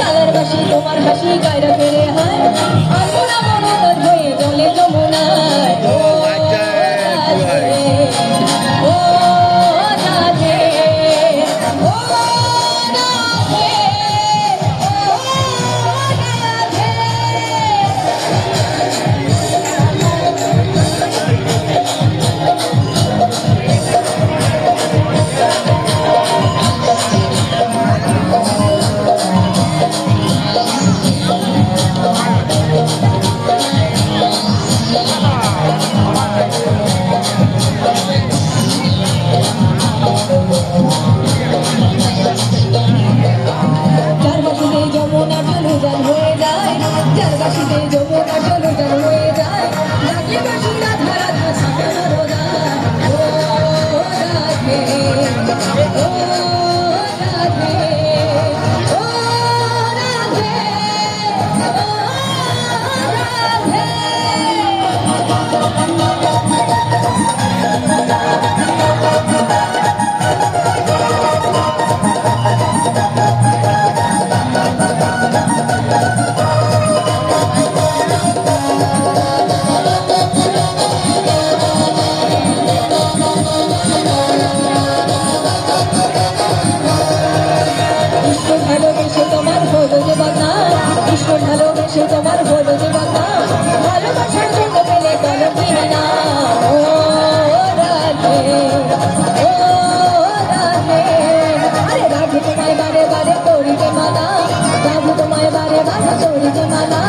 Colour বাসি তোমার হাসি গায়রা ফেরে হয়। রাধা ভালোবেসে তোমার হলো যে ভালোবাসার জন্য পেলে বলো কিনে না। ও রাধে ও রাধে। আরে রাধে তোমায় বারে বারে করিতে মানা রাধে তোমায় বারে বারে করিতে মানা